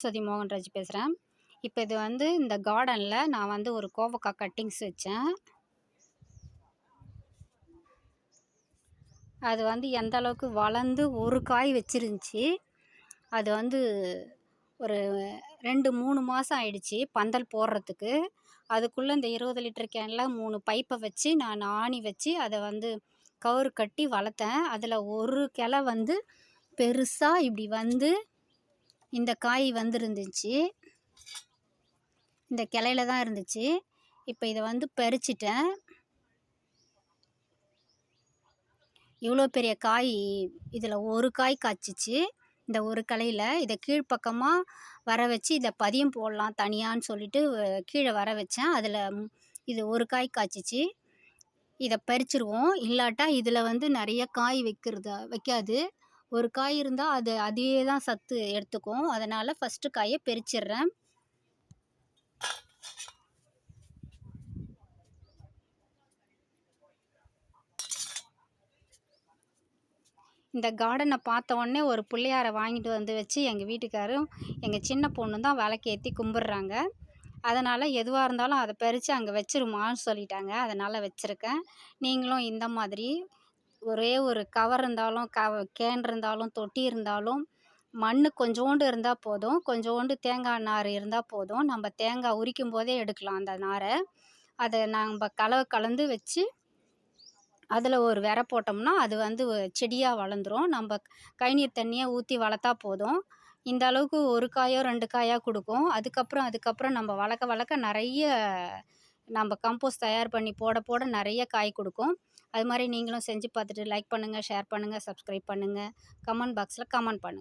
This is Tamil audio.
சதி மோகன்ராஜ் பேசுகிறேன் இப்போ இது வந்து இந்த கார்டனில் நான் வந்து ஒரு கோவக்காய் கட்டிங்ஸ் வச்சேன். அது வந்து எந்த அளவுக்கு வளர்ந்து ஒரு காய் வச்சிருந்துச்சி. அது வந்து ஒரு ரெண்டு மூணு மாதம் ஆயிடுச்சு பந்தல் போடுறதுக்கு. அதுக்குள்ளே இந்த இருபது லிட்டர் கேனில் மூணு பைப்பை வச்சு நான் ஆணி வச்சு அதை வந்து கயிறு கட்டி வளர்த்தேன். அதில் ஒரு கிளை வந்து பெருசாக இப்படி வந்து இந்த காய் வந்துருந்துச்சு. இந்த கிளையில தான் இருந்துச்சு. இப்போ இதை வந்து பறிச்சிட்டேன். இவ்வளோ பெரிய காய் இதில் ஒரு காய் காய்ச்சிச்சு. இந்த ஒரு கலையில் இதை கீழ்ப்பக்கமாக வர வச்சு இதை பதியம் போடலாம் தனியான்னு சொல்லிட்டு கீழே வர வச்சேன். அதில் இது ஒரு காய் காய்ச்சிச்சு. இதை பறிச்சிருவோம். இல்லாட்டா இதில் வந்து நிறைய காய் வைக்கிறது வைக்காது. ஒரு காய் இருந்தால் அது அதையே தான் சத்து எடுத்துக்கும். அதனால் ஃபஸ்ட்டு காயை பறிச்சிடுறேன் இந்த கார்டனை பார்த்த உடனே ஒரு பிள்ளையாரை வாங்கிட்டு வந்து வச்சு எங்கள் வீட்டுக்காரும் எங்கள் சின்ன பொண்ணு தான் விளக்கேற்றி கும்பிட்றாங்க. அதனால் எதுவாக இருந்தாலும் அதை பறித்து அங்கே வச்சிருமான்னு சொல்லிட்டாங்க. அதனால் வச்சுருக்கேன். நீங்களும் இந்த மாதிரி ஒரே ஒரு கவர் இருந்தாலும் கவ கேன் இருந்தாலும் தொட்டி இருந்தாலும் மண் கொஞ்சோண்டு இருந்தால் போதும். கொஞ்சோண்டு தேங்காய் நார் இருந்தால் போதும். நம்ம தேங்காய் உரிக்கும் போதே எடுக்கலாம் அந்த நாரை. அதை நம்ம கலவை கலந்து வச்சு அதில் ஒரு விர போட்டோம்னா அது வந்து செடியாக வளர்ந்துரும். நம்ம கழிநீர் தண்ணியை ஊற்றி வளர்த்தா போதும். இந்த அளவுக்கு ஒரு காயோ ரெண்டு காயாக கொடுக்கும். அதுக்கப்புறம் அதுக்கப்புறம் நம்ம வளர்க்க வளர்க்க நிறைய நம்ம கம்போஸ்ட் தயார் பண்ணி போட போட நிறைய காய் கொடுக்கும். அது மாதிரி நீங்களும் செஞ்சு பார்த்துட்டு லைக் பண்ணுங்கள் ஷேர் பண்ணுங்கள் சப்ஸ்கிரைப் பண்ணுங்கள் கமெண்ட் பாக்ஸில் கமெண்ட் பண்ணுங்கள்